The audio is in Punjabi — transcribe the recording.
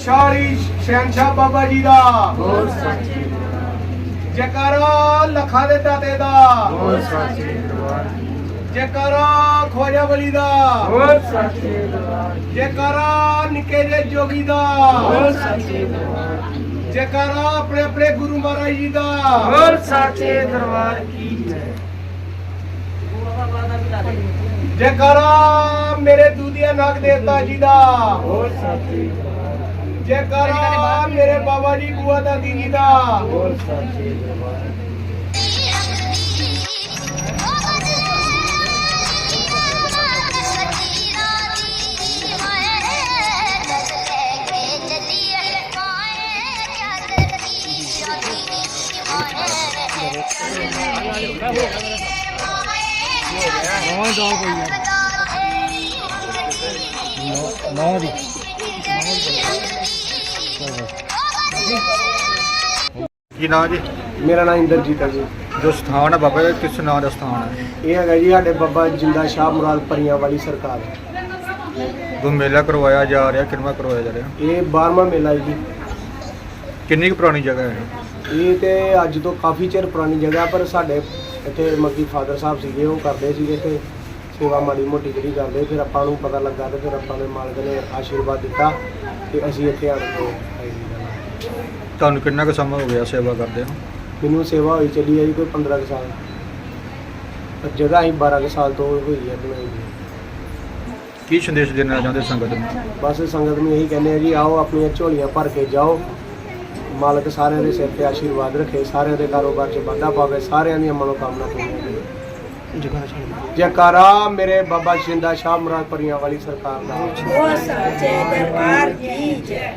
ਸ਼ਾਲੀ ਸ਼ਹਿਨਸ਼ਾਹ ਬਾਬਾ ਜੀ ਦਾ। ਹੋਰ ਸਾਚੇ ਜੈਕਾਰਾ ਲੱਖਾਂ ਦੇ ਦਾਤੇ ਦਾ। ਹੋਰ ਸਾਚੇ ਦਰਬਾਰ ਜੈਕਾਰਾ ਖਵਾਜਾ ਵਲੀ ਦਾ। ਹੋਰ ਸਾਚੇ ਦਰਬਾਰ ਜੈਕਾਰਾ ਨਿੱਕੇ ਜੋਗੀ ਦਾ। ਹੋਰ ਸਾਚੇ ਦਰਬਾਰ ਜੈਕਾਰਾ ਆਪਣੇ ਆਪਣੇ ਗੁਰੂ ਮਹਾਰਾਜ ਜੀ ਦਾ। ਹੋਰ ਸਾਚੇ ਦਰਬਾਰ ਕੀ ਜੈ ਜੈਕਾਰਾ ਮੇਰੇ ਦੂਧੀਆ ਨਾਗ ਦੇਵਤਾ ਜੀ ਦਾ। ਹੋਰ ਸਾਚੇ ਜੈਕਾਰਾ ਮੇਰੇ ਬਾਬਾ ਜੀ ਬੁਆ ਦਾਦੀ ਜੀ ਦਾ। ਹੋਰ ਸਾਚੇ ਦਰਬਾਰ। ਨੌ ਦੀ ਕੀ ਨਾਂ ਜੀ? ਮੇਰਾ ਨਾਮ ਇੰਦਰਜੀਤ ਹੈ ਜੀ। ਜੋ ਸਥਾਨ ਹੈ ਬਾਬਾ ਜੀ ਕਿਸ ਨਾਂ ਦਾ ਸਥਾਨ ਹੈ? ਇਹ ਹੈਗਾ ਜੀ ਸਾਡੇ ਬਾਬਾ ਜਿੰਦਾ ਸ਼ਾਹ ਮੁਰਾਦ ਪਰੀਆਂ ਵਾਲੀ ਸਰਕਾਰ। ਜੋ ਮੇਲਾ ਕਰਵਾਇਆ ਜਾ ਰਿਹਾ ਕਿੰਨਾ ਕਰਵਾਇਆ ਜਾ ਰਿਹਾ? ਇਹ 12ਵਾਂ ਮੇਲਾ ਹੈ ਜੀ। ਕਿੰਨੀ ਕੁ ਪੁਰਾਣੀ ਜਗ੍ਹਾ ਹੈ? ਇਹ ਤੇ ਅੱਜ ਤੋਂ ਕਾਫੀ ਚਿਰ ਪੁਰਾਣੀ ਜਗ੍ਹਾ ਪਰ ਸਾਡੇ ਇੱਥੇ ਮੱਕੀ ਫਾਦਰ ਸਾਹਿਬ ਸੀਗੇ ਉਹ ਕਰਦੇ ਸੀਗੇ ਤੇ ਸੇਵਾ ਮਾੜੀ ਮੋਟੀ ਜਿਹੜੀ ਕਰਦੇ ਫਿਰ ਆਪਾਂ ਨੂੰ ਪਤਾ ਲੱਗਾ ਤੇ ਫਿਰ ਆਪਾਂ ਨੇ ਮਾਲਕ ਨੇ ਆਸ਼ੀਰਵਾਦ ਦਿੱਤਾ ਤੇ ਅਸੀਂ ਇੱਥੇ ਆਣ ਕੇ ਆਏ। ਤੁਹਾਨੂੰ ਕਿੰਨਾ ਕੁ ਸਮਾਂ ਹੋ ਗਿਆ ਸੇਵਾ ਕਰਦੇ ਹੋ ਮੈਨੂੰ ਸੇਵਾ ਹੋਈ ਚੱਲੀ ਹੈ ਜੀ ਕੋਈ 15 ਕੁ ਸਾਲ। ਪਰ ਜਗ੍ਹਾ ਹੀ 12 ਕੁ ਸਾਲ ਤੋਂ ਹੋਈ ਹੈ ਬਣਾਈ ਕੀ ਸੰਦੇਸ਼ ਦੇਣਾ ਚਾਹੁੰਦੇ ਸੰਗਤ ਨੂੰ? ਬਸ ਸੰਗਤ ਨੂੰ ਇਹੀ ਕਹਿੰਦੇ ਆ ਜੀ ਆਓ ਆਪਣੀਆਂ ਝੋਲੀਆਂ ਭਰ ਕੇ ਜਾਓ ਮਾਲਕ ਸਾਰਿਆਂ ਦੇ ਸਿਰ ਤੇ ਆਸ਼ੀਰਵਾਦ ਰੱਖੇ, ਸਾਰਿਆਂ ਦੇ ਕਾਰੋਬਾਰ 'ਚ ਵਾਧਾ ਪਾਵੇ, ਸਾਰਿਆਂ ਦੀਆਂ ਮਨੋਕਾਮਨਾ ਪੂਰੀਆਂ ਕਰੇ। ਜੈਕਾਰਾ ਮੇਰੇ ਬਾਬਾ ਸ਼ਿੰਦਾ ਸ਼ਾਹ ਮੁਰਾਦ ਪਰੀਆਂ ਵਾਲੀ ਸਰਕਾਰ ਦਾ। ਉਹ ਸਾਚੇ ਦਰਬਾਰ, ਕੀ ਜੈ?